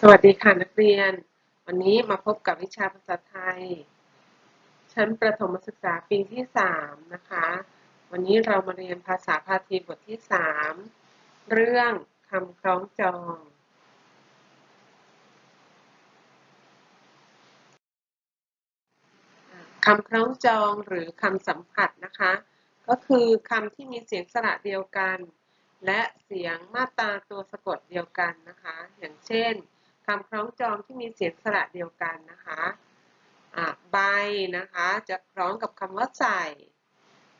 สวัสดีค่ะนักเรียน วันนี้มาพบกับวิชาภาษาไทย ชั้นประถมศึกษาปีที่ 3 นะคะ วันนี้เรามาเรียนภาษาพาทีบทที่ 3 เรื่องคำคล้องจอง คำคล้องจองหรือคำสัมผัสนะคะ ก็คือคำที่มีเสียงสระเดียวกัน และเสียงมาตราตัวสะกดเดียวกันนะคะ อย่างเช่นคำคล้องจองที่มีเสียงสระเดียวกันนะคะะใบนะคะจะคล้องกับคำว่าใส่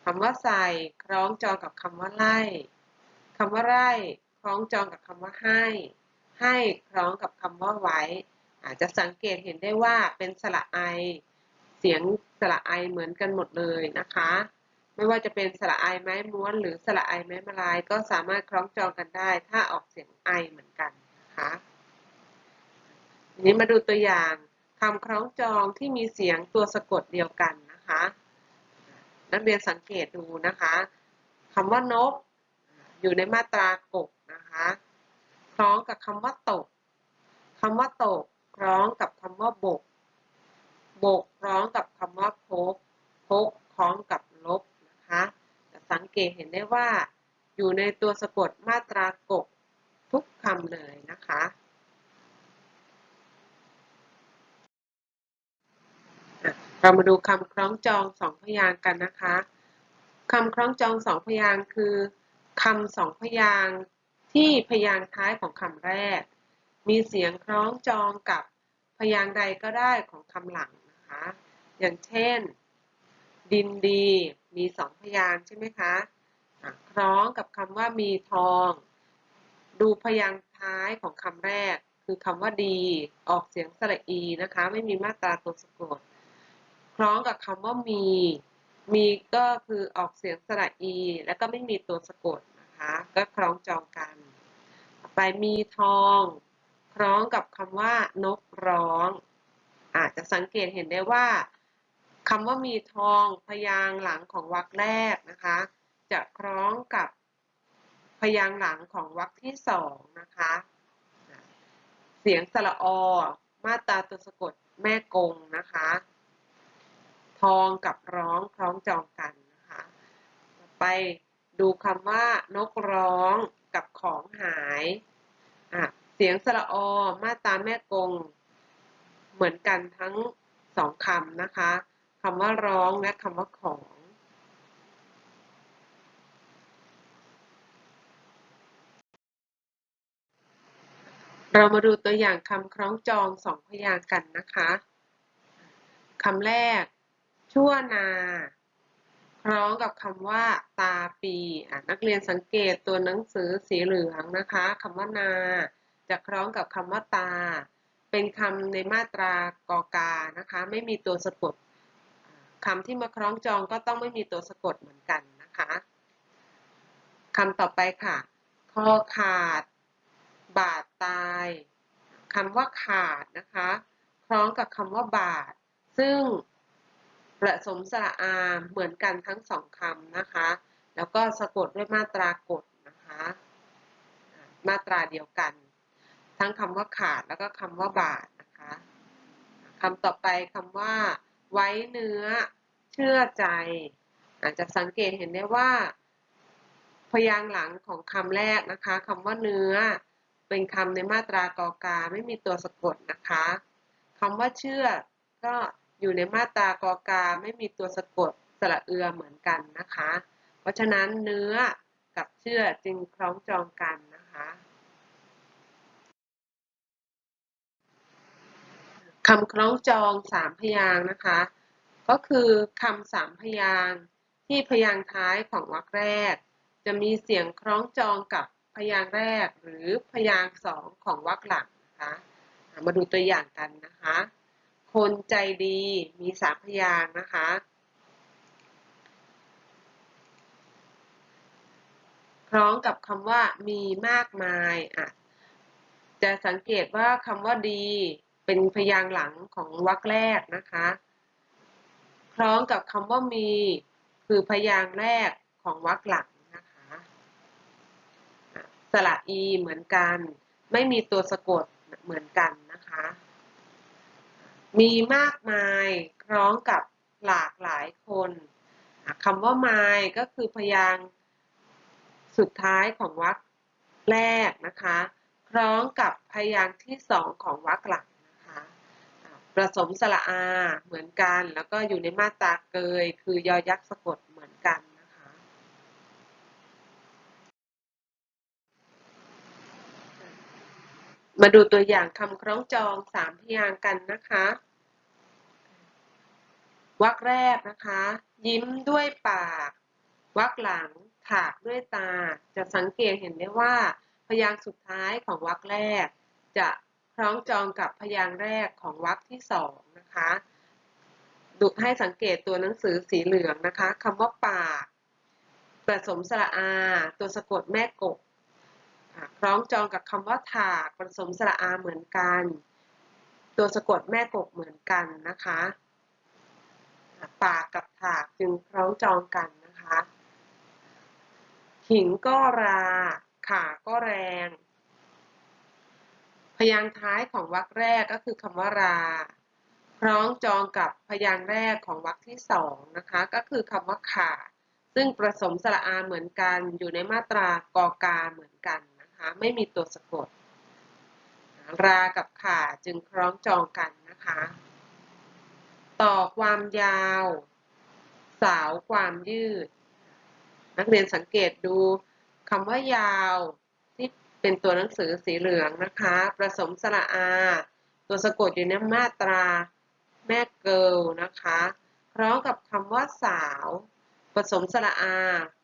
คำว่าใส่คล้องจองกับคำว่าไล่คำว่าไล่คล้องจองกับคำว่าให้ ให้คล้องกับคำว่าไว้ อาจจะสังเกตเห็นได้ว่าเป็นสระไอ เสียงสระไอเหมือนกันหมดเลยนะคะ ไม่ว่าจะเป็นสระไอไม้ม้วน หรือสระไอไม้มาลาย ก็สามารถคล้องจองกันได้ ถ้าออกเสียงไอเหมือนกันนะคะทีนี้มาดูตัวอย่างคำคล้องจองที่มีเสียงตัวสะกดเดียวกันนะคะ นักเรียนสังเกตดูนะคะคำว่านก อยู่ในมาตรากบนะคะคล้องกับคำว่าตกคำว่าตกคล้องกับคำว่าบก บกคล้องกับคำว่าพกพกคล้องกับ นะคะจะสังเกตเห็นได้ว่าอยู่ในตัวสะกดมาตรากบทุกคำเลยนะคะ เรามาดูคำคล้องจองสองพยางกันนะคะคำคล้องจองสองพยางคือคำสองพยางที่พยางท้ายของคำแรก มีเสียงคล้องจองกับพยางใดก็ได้ของคำหลังนะคะ อย่างเช่น ดินดี มีสองพยางใช่ไหมคะคล้องกับคำว่ามีทอง ดูพยางท้ายของคำแรก คือคำว่าดี ออกเสียงสระอีนะคะ ไม่มีมาตราตัวสะกด คล้องกับคำว่ามี มีก็คือออกเสียงสระอี แล้วก็ไม่มีตัวสะกดนะคะ ก็คล้องจองกัน ไปมีทอง คล้องกับคำว่านกร้อง อาจจะสังเกตเห็นได้ว่า คำว่ามีทองพยางหลังของวรรคแรกนะคะ จะคล้องกับพยางหลังของวรรคที่สองนะคะ เสียงสระอมาตาตัวสะกดแม่กงนะคะ ทองกับร้องคล้องจองกันนะคะไปดูคำว่านกร้องกับของหายอะเสียงสระอมาตาแม่กง เหมือนกันทั้งสองคำนะคะ คำว่าร้องและคำว่าของ เรามาดูตัวอย่างคำคล้องจองสองพยางกันนะคะคำแรก ชั่วนา คล้องกับคำว่า ตาปีนักเรียนสังเกตตัวหนังสือสีเหลืองนะคะคำว่านา จะคล้องกับคำว่าตา เป็นคำในมาตรากอกานะคะ ไม่มีตัวสะกด คำที่มาคล้องจองก็ต้องไม่มีตัวสะกดเหมือนกันนะคะคำต่อไปค่ะคอขาด บาดตายคำว่าขาดนะคะคล้องกับคำว่าบาด ซึ่งผสมสระอาเหมือนกันทั้งสองคำนะคะ แล้วก็สะกดด้วยมาตรากฎนะคะมาตราเดียวกัน ทั้งคำว่าขาดแล้วก็คำว่าบาทนะคะคำต่อไปคำว่า ไว้เนื้อเชื่อใจ อาจจะสังเกตเห็นได้ว่า พยางหลังของคำแรกนะคะคำว่าเนื้อ เป็นคำในมาตรากอกาไม่มีตัวสะกดนะคะคำว่าเชื่อ ก็อยู่ในมาตรากอกาไม่มีตัวสะกดสระเอือเหมือนกันนะคะ เพราะฉะนั้นเนื้อกับเชื่อจึงคล้องจองกันนะ คำคล้องจองสามพยางนะคะ ก็คือคำสามพยางที่พยางท้ายของวรรคแรก จะมีเสียงคล้องจองกับพยางแรกหรือพยางสองของวรรคหลังนะคะมาดูตัวอย่างกันนะคะ คนใจดีมีสามพยางนะคะพร้อมกับคำว่ามีมากมายอะจะสังเกตว่าคำว่าดี เป็นพยางหลังของวรรคแรกนะคะพร้อมกับคำว่ามีคือพยางแรกของวรรคหลังนะคะสระอีเหมือนกัน ไม่มีตัวสะกดเหมือนกันนะคะ มีมากมายคล้องกับหลากหลายคนคำว่ามายก็คือพยางค์สุดท้ายของวรรคแรกนะคะ คล้องกับพยางค์ที่สองของวรรคหลัง ผสมสระอาเหมือนกัน แล้วก็อยู่ในมาตราเกย คือยอยักษ์สะกดเหมือนกันนะคะ มาดูตัวอย่างคำคล้องจองสามพยางกันนะคะวรรคแรกนะคะ ยิ้มด้วยปากวรรคหลังถากด้วยตา จะสังเกตเห็นได้ว่า พยางค์สุดท้ายของวรรคแรก จะ คล้องจองกับพยางค์แรกของวรรคที่สองนะคะดูให้สังเกตตัวหนังสือสีเหลืองนะคะคำว่าปากผสมสระอา ตัวสะกดแม่กบคล้องจองกับคำว่าถากผสมสระอาเหมือนกัน ตัวสะกดแม่กบเหมือนกันนะคะอะปากกับถากจึงคล้องจองกันนะคะ หิงก็รา ขาก็แรง พยางค์ท้ายของวรรคแรกก็คือคำว่าราคล้องจองกับพยางค์แรกของวรรคที่สองนะคะ ก็คือคำว่าขาซึ่งผสมสระอาเหมือนกัน อยู่ในมาตรากอกาเหมือนกันนะคะ ไม่มีตัวสะกด รากับขาจึงคล้องจองกันนะคะ ต่อความยาว สาวความยืด นักเรียนสังเกตดูคำว่ายาว เป็นตัวหนังสือสีเหลืองนะคะผสมสระอา ตัวสะกดอยู่ในมาตราแม่เกิลนะคะพร้อมกับคำว่าสาวผสมสระอา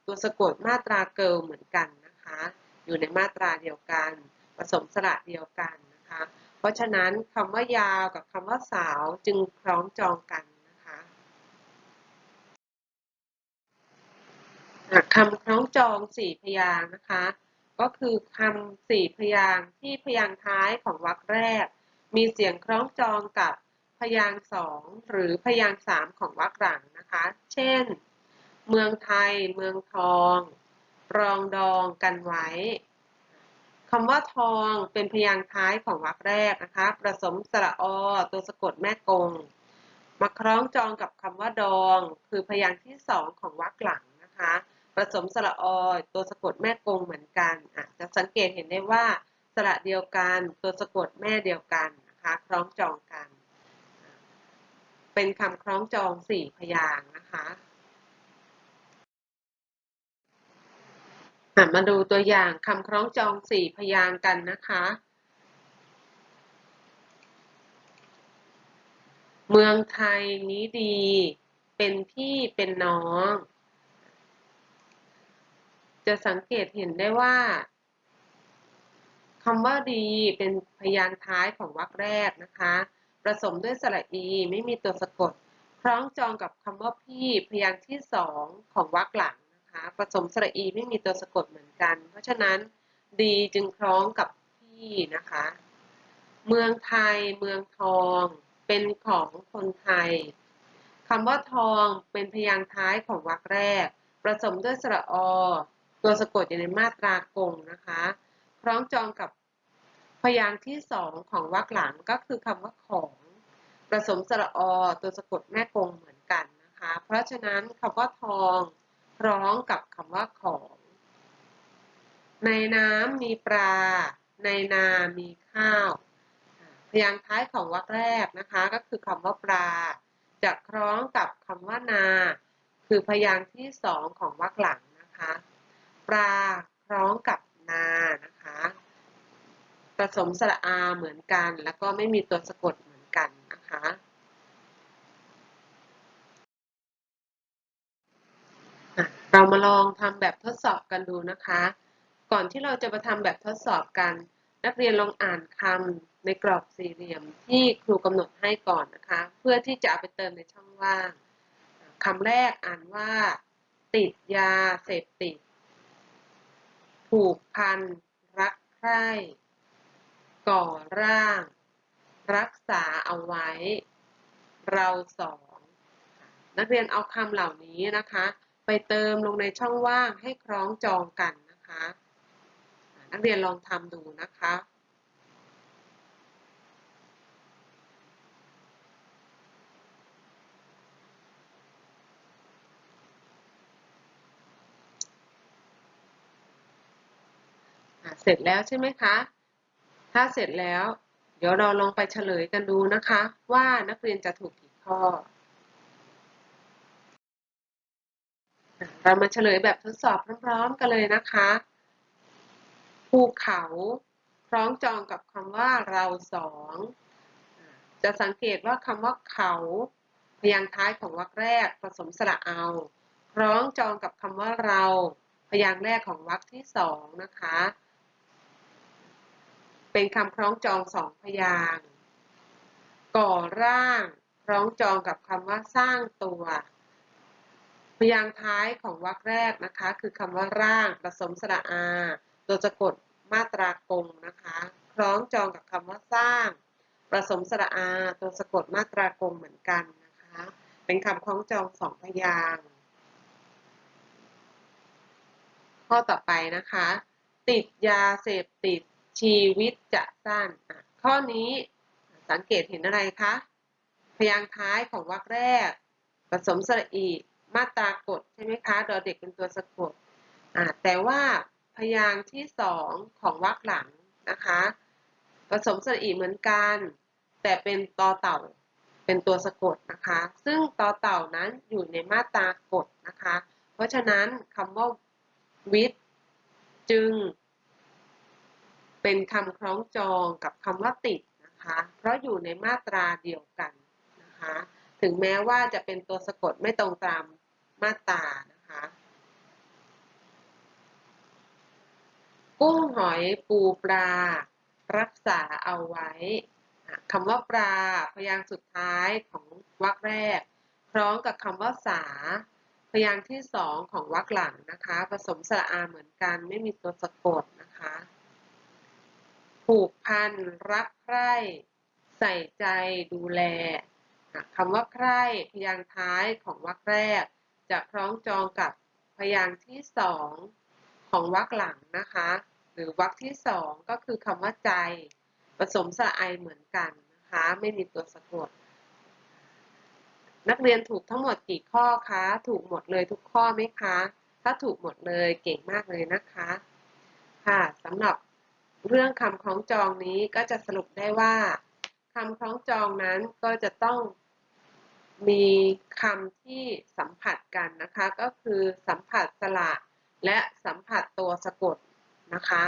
ตัวสะกดมาตราเกิลเหมือนกันนะคะ อยู่ในมาตราเดียวกัน ผสมสระเดียวกันนะคะ เพราะฉะนั้นคำว่ายาวกับคำว่าสาวจึงคล้องจองกันนะคะคำคล้องจองสี่พยางค์นะคะ ก็คือคำสี่พยางค์ที่พยางค์ท้ายของวรรคแรก มีเสียงคล้องจองกับพยางค์สองหรือพยางค์สามของวรรคหลังนะคะ เช่น เมืองไทย เมืองทอง รองดองกันไว้คำว่าทองเป็นพยางค์ท้ายของวรรคแรกนะคะผสมสระอตัวสะกดแม่กง มาคล้องจองกับคำว่าดอง คือพยางค์ที่สองของวรรคหลังนะคะ ผสมสระอตัวสะกดแม่กงเหมือนกันอะจะสังเกตเห็นได้ว่าสระเดียวกันตัวสะกดแม่เดียวกันนะคะคล้องจองกัน เป็นคำคล้องจองสี่พยางนะคะมาดูตัวอย่างคำคล้องจองสี่พยางกันนะคะ เมืองไทยนี้ดี เป็นพี่เป็นน้อง จะสังเกตเห็นได้ว่าคำว่าดีเป็นพยางค์ท้ายของวรรคแรกนะคะผสมด้วยสระอีไม่มีตัวสะกด คล้องจองกับคำว่าพี่พยางค์ที่สองของวรรคหลังนะคะผสมสระอีไม่มีตัวสะกดเหมือนกัน เพราะฉะนั้นดีจึงคล้องกับพี่นะคะ เมืองไทย เมืองทองเป็นของคนไทยคำว่าทองเป็นพยางค์ท้ายของวรรคแรกผสมด้วยสระอ ตัวสะกดอยู่ในมาตรากงนะคะคล้องจองกับพยางค์ที่สองของวรรคหลังก็คือคำว่าของผสมสระอตัวสะกดแม่กงเหมือนกันนะคะ เพราะฉะนั้นคำว่าทองคล้องกับคำว่าของ ในน้ำมีปลา ในนามีข้าว พยางค์ท้ายของวรรคแรกนะคะ ก็คือคำว่าปลา จะคล้องกับคำว่านา คือพยางค์ที่สองของวรรคหลังนะคะ ปลาคล้องกับนานะคะผสมสระอาเหมือนกัน แล้วก็ไม่มีตัวสะกดเหมือนกันนะคะ เรามาลองทำแบบทดสอบกันดูนะคะ ก่อนที่เราจะมาทำแบบทดสอบกัน นักเรียนลองอ่านคำในกรอบสี่เหลี่ยมที่ครูกำหนดให้ก่อนนะคะ เพื่อที่จะเอาไปเติมในช่องว่างคำแรกอ่านว่า ติดยาเสพติด ผูกพัน รักใคร่ก่อร่าง รักษาเอาไว้ เราสองนักเรียนเอาคำเหล่านี้นะคะ ไปเติมลงในช่องว่างให้คล้องจองกันนะคะ นักเรียนลองทำดูนะคะ เสร็จแล้วใช่ไหมคะ ถ้าเสร็จแล้ว เดี๋ยวเราลองไปเฉลยกันดูนะคะ ว่านักเรียนจะถูกกี่ข้อ เรามาเฉลยแบบทดสอบพร้อมๆกันเลยนะคะภูเขาคล้องจองกับคำว่าเราสองจะสังเกตว่าคำว่าเขาพยางค์ท้ายของวรรคแรกผสมสระเอา คล้องจองกับคำว่าเรา พยางค์แรกของวรรคที่สองนะคะ เป็นคำคล้องจองสองพยางค์ก่อร่างคล้องจองกับคำว่าสร้างตัว พยางค์ท้ายของวรรคแรกนะคะ คือคำว่าร่างผสมสระอาตัวสะกดมาตรากงนะคะคล้องจองกับคำว่าสร้างผสมสระอาตัวสะกดมาตรากงเหมือนกันนะคะ เป็นคำคล้องจองสองพยางค์ข้อต่อไปนะคะ ติดยาเสพติด ชีวิตจะสั้น ข้อนี้สังเกตเห็นอะไรคะ พยางค์ท้ายของวรรคแรก ผสมสระอีมาตรากฎใช่ไหมคะดอเด็กเป็นตัวสะกดแต่ว่าพยางค์ที่สองของวรรคหลังนะคะ ผสมสระอีเหมือนกัน แต่เป็นตอเต่าเป็นตัวสะกดนะคะ ซึ่งตอเต่านั้นอยู่ในมาตรากฎนะคะ เพราะฉะนั้นคำว่าวิทย์จึง เป็นคำคล้องจองกับคำว่าติดนะคะ เพราะอยู่ในมาตราเดียวกันนะคะ ถึงแม้ว่าจะเป็นตัวสะกดไม่ตรงตามมาตรานะคะ กุ้งหอยปูปลา รักษาเอาไว้คำว่าปลาพยางค์สุดท้ายของวรรคแรก พร้อมกับคำว่าสา พยางค์ที่สองของวรรคหลังนะคะ ผสมสระอาเหมือนกันไม่มีตัวสะกดนะคะ ผูกพันรักใคร่ใส่ใจดูแลคำว่าใคร่พยางค์ท้ายของวรรคแรก จะคล้องจองกับพยางค์ที่สองของวรรคหลังนะคะ หรือวรรคที่สองก็คือคำว่าใจ ผสมสะไอเหมือนกันนะคะ ไม่มีตัวสะกดนักเรียนถูกทั้งหมดกี่ข้อคะ ถูกหมดเลยทุกข้อไหมคะ ถ้าถูกหมดเลยเก่งมากเลยนะคะ ค่ะสำหรับ เรื่องคำคล้องจองนี้ก็จะสรุปได้ว่าคำคล้องจองนั้นก็จะต้องมีคำที่สัมผัสกันนะคะ ก็คือสัมผัสสระและสัมผัสตัวสะกดนะคะ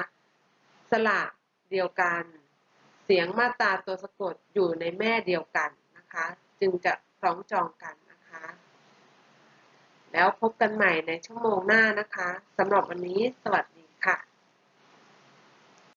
สระเดียวกัน เสียงมาตราตัวสะกดอยู่ในแม่เดียวกันนะคะ จึงจะคล้องจองกันนะคะ แล้วพบกันใหม่ในชั่วโมงหน้านะคะสำหรับวันนี้สวัสดีค่ะ